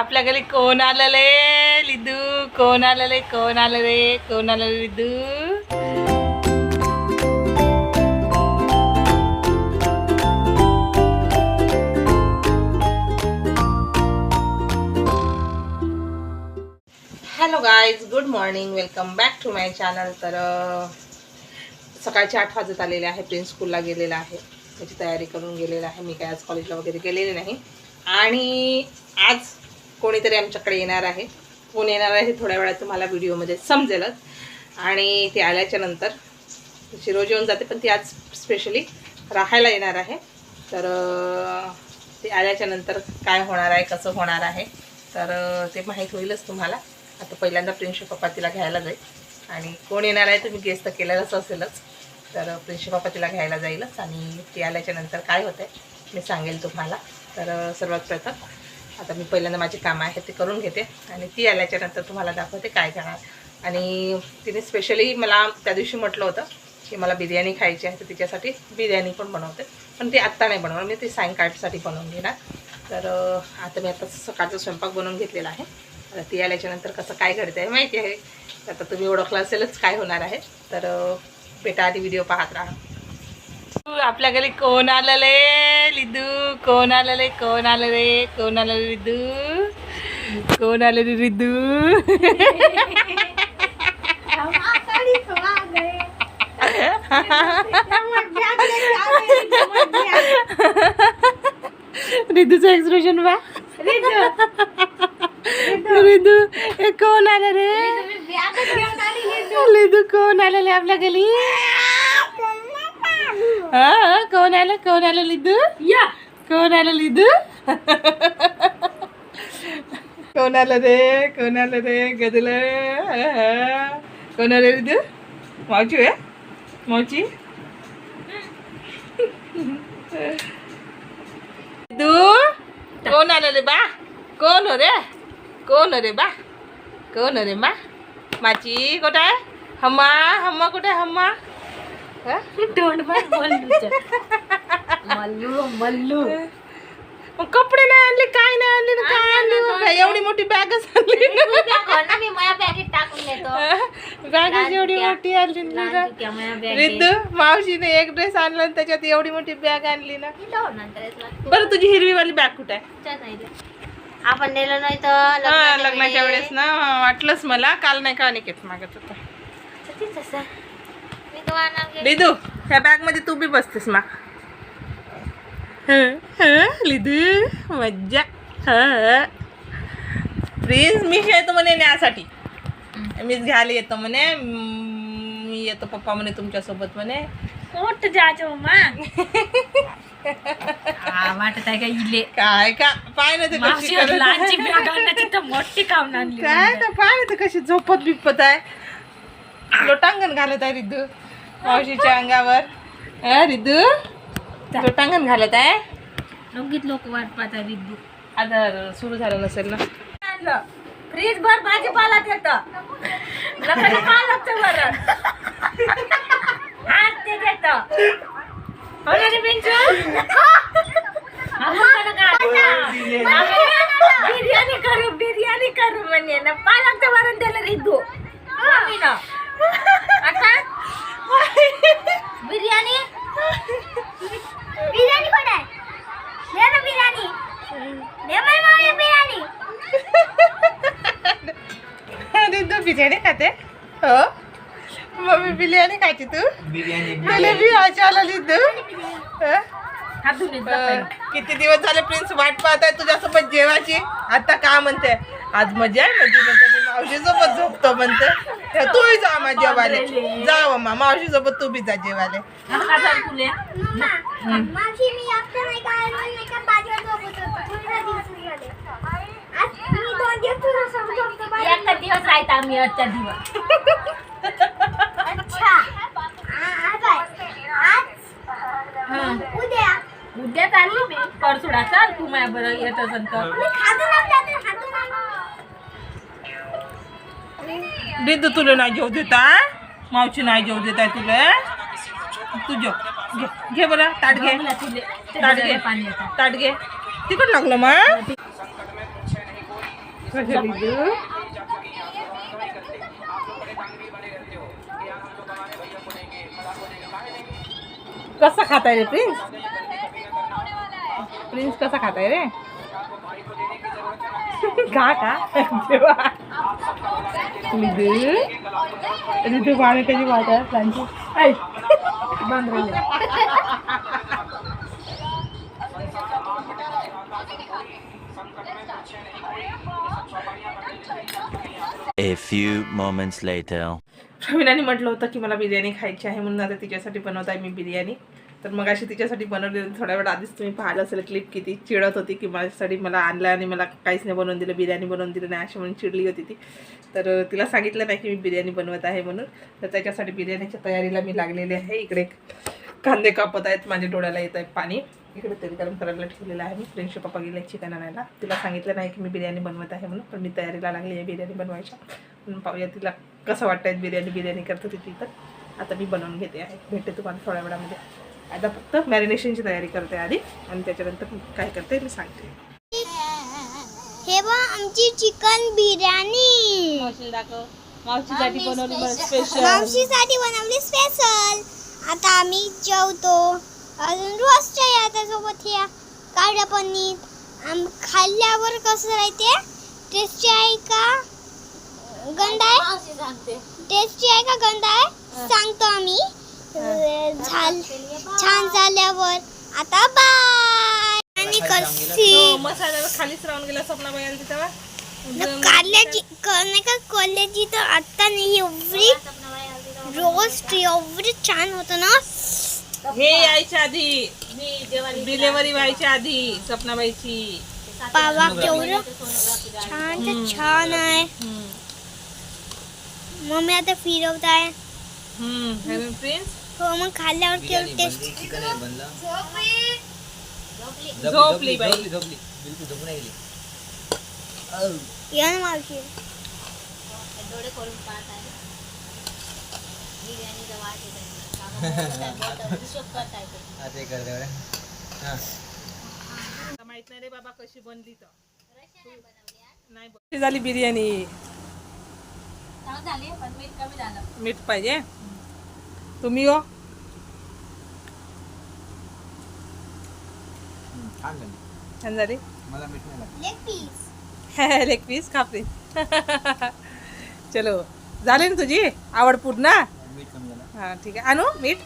आपल्या घरी कोण आलं रे लिदू? कोण आलं रे? कोण आलं रे? कोण आलं लिदू? Hello guys good morning welcome back to my channel तर सकाळचे आठ वाजत आलेले आहे. प्रिन्स स्कूलला गेलेला आहे. त्याची तयारी करून गेलेला आहे. मी काय आज कॉलेजला वगैरे गेलेले नाही. आणि आज कोणीतरी आमच्याकडे येणार आहे. कोण येणार आहे हे थोड्या वेळात तुम्हाला व्हिडिओमध्ये समजेलच. आणि ते आल्याच्यानंतर तशी रोज येऊन जाते पण ती आज स्पेशली राहायला येणार आहे. तर ते आल्याच्यानंतर काय होणार आहे कसं होणार आहे तर ते माहीत होईलच तुम्हाला. आता पहिल्यांदा प्रिन्शी पप्पा तिला घ्यायला जाईल. आणि कोण येणार आहे तुम्ही गेस तर केलेलंच असेलच. तर प्रिन्शी पप्पा तिला घ्यायला जाईलच. आणि ती आल्याच्यानंतर काय होतं आहे मी सांगेल तुम्हाला. तर सर्वात प्रथम आता मी पहिल्यांदा माझी कामं आहेत ते करून घेते. आणि ती आल्याच्यानंतर तुम्हाला दाखवते काय करणार. आणि तिने स्पेशली मला त्या दिवशी म्हटलं होतं की मला बिर्याणी खायची आहे तर तिच्यासाठी बिर्याणी पण बनवते. पण ती आत्ता नाही बनवणार मी ती सायंकाळसाठी बनवून घेणार. तर आता मी आता सकाळचा स्वयंपाक बनवून घेतलेला आहे. आता ती आल्याच्यानंतर कसं काय घडतं आहे माहिती आहे. आता तुम्ही ओळखलं असेलच काय होणार आहे. तर बेटा आधी व्हिडिओ पाहत राहा. आपल्या घरी कोण आलं रे लिदू? कोण आलं रे कोण आलं रे कोण आलं रिदू कोण आलं रे रिदू? रिदूचं एक्सप्रेशन बा रिदू कोण आलं रे? लिदू. कोण आलं रे आपल्या घरी? हा कोण आलं कोण आलं लिदू या कोण आलं लिदू कोण आलं रे कोण आलं रे गदल कोण आलं लिदू मावची आहे मावची लिदू कोण आलं रे बा कोण हो रे कोण हो रे हा? मल्लू मल्लू. कपडे नाही आणले काय नाही आणले ना काय आणली? एवढी मोठी बॅगच आणली. मी माझ्या बॅगेत टाकून देतो. बॅगच एवढी मोठी आणली ना लहान चुक्या माझ्या बॅगेत रिद्दू मावशीने एक ड्रेस आणला आणि त्याच्यात एवढी मोठी बॅग आणली ना. बरं तुझी हिरवीवाली बॅग कुठे आहे? नाही. आपण नेलो नाही तर हा, लग्नाच्या वेळेस ना. वाटलंच मला. काल नाही का निकेत मागत होता? तीच असं. मी. लिदू ह्या बॅगमध्ये तू बी बसतेस मा. लिदू मज्जा. प्लीज मी येतो म्हणे नेण्यासाठी मीच घ्यायला येतो म्हणे. मी येतो पप्पा म्हणे तुमच्यासोबत म्हणे. मोठं जायचं मम्मा हा, वाटत आहे का इले? काय का? पाय ना ते कशी मावशी करत लहानची आहे. बॅग आणण्याची तर मोठी काम आणली काय का पाय ना ते कशी झोपत बिपत आहे. लोटांगण घालत आहे रिद्धू. मावशीच्या अंगावर. हा, रिद्धू? लोटांगण घालत आहे? दोघीत लोक वाट पाहता विद्यू आता सुरू झालं नसेल ना? फ्रीज भर भाजीपाला देतं पालकचं बरं आज ते देतं. हो ना रे पिंचू? आपण काय? बिर्याणी. करू बिर्याणी करू म्हणे. ना पालकचं वरण दिलं रिद्धू. मम्मीनं. आता बिर्याणी बिर्याणी कोण आहे दे ना बिर्याणी दे माय मामी बिर्याणी रिद्धू बिर्याणी खाते? हो? मम्मी बिर्याणी खायची तू? तुला बी आज आला रिद्धू हं? पहिलं. किती दिवस झाले प्रिन्स वाट पाहत आहे तुझ्यासोबत जेवायची? आता का म्हणते? आज मजा आहे म्हणजे म्हणते मी मावशीसोबत झोपतो म्हणते. तूही जा मा जेवायला. जा मम्मा मावशीसोबत तू बी जा जेवायला. आता काय झालं तुले? मावशी मी आता नाही का आलो नाही का बाजूला झोपत होतो पूर्ण दिवस गेले आज मी दोन दिवस तुझ्या सोबत झोपतो बाई. एकच दिवस राहत आम्ही आजच्या दिवस. अच्छा. आ- आज आहे. आज उद्या. उद्या चालली मी. परसुडा चाल तू माझ्या बरं येत असेल तर. रिद्धू तुला नाही जेव देत मावशी नाही जेव देत आहे तुला. तू जेव घे घे बरं. ताट घे. तुले. ताट घे. पाणी ताट घे. तिकट लागलं मग? कसा खाताय रे प्रिन्स प्रिन्स कसा खाताय रे? का का देवा। लिहिलं. ऋतू पाणी कशी वाटत? त्यांची ऐ बंद राहिलं. A few moments later. प्रवीणाने म्हटलं होतं की मला बिर्याणी खायची आहे म्हणून आता तिच्यासाठी बनवत आहे मी बिर्याणी. तर मग अशी तिच्यासाठी बनवली थोड्या वेळ आधीच तुम्ही पाहिलं असेल क्लिप किती चिडत होती की माझ्यासाठी मला आणलं आणि मला काहीच नाही बनवून दिलं बिर्याणी बनवून दिलं नाही अशी म्हणून चिडली होती ती. तर तिला सांगितलं नाही की मी बिर्याणी बनवत आहे म्हणून. तर त्याच्यासाठी बिर्याणीच्या तयारीला मी लागलेली आहे. इकडे कांदे कापत आहेत माझ्या डोळ्याला येत आहे पाणी. इकडे तेल गरम करायला ठेवलेलं आहे मी. फ्रेंडचे पप्पा गेले चिकन आणायला. तिला सांगितलं नाही की मी बिर्याणी बनवत आहे म्हणून पण मी तयारीला लागली आहे बिर्याणी बनवायच्या. म्हणून पाहूया तिला कसं वाटतंय बिर्याणी बिर्याणी करते तिची तर आता मी बनवून घेते आहे. भेटते तुम्हाला थोड्या वेळामध्ये. आता फक्त मॅरिनेशनची तयारी करते आधी आणि त्याच्यानंतर काय करते मी सांगते. हे बघ आमची चिकन बिर्याणी. मावशीसाठी बनवली स्पेशल मावशीसाठी बनवली स्पेशल आता आम्ही जेवतो. अजून रोजच्या या सोबत या. काढा पनीर. आम खाल्ल्यावर कसं राहते? टेस्टी आहे का? गंध आहे? टेस्टी आहे का? गंध आहे? सांगतो आम्ही. झाल छान झाल्यावर. आता बाय आणि कशी? मसाल्याला खालीच राहून गेला स्वप्ना बाई आली तेव्हा न कारल्याची क- नाही का? कोल्याची तर आता नाही एवढी रोस्ट एवढी छान होतं ना? हे यायच्या आधी डिलेवरी व्हायच्या आधी स्वप्नाबाईची पावा केवढं छान तर छान आहे. मम्मी आता फिरवत आहे. प्रिन्स? हो मग खाल्ल्यावर केवढं टेस्ट झोपली. बाई. या ना मावशी. माहीत नाही रे बाबा कशी बनली तर. नाही बन- कशी झाली बिर्याणी? मीठ पाहिजे? तुम्ही हो. छान झाली. लेग पीस लेग पीस खापरी चलो. झाली ना तुझी? आवड पूर्ण? हा ठीक आहे. आणू मीठ?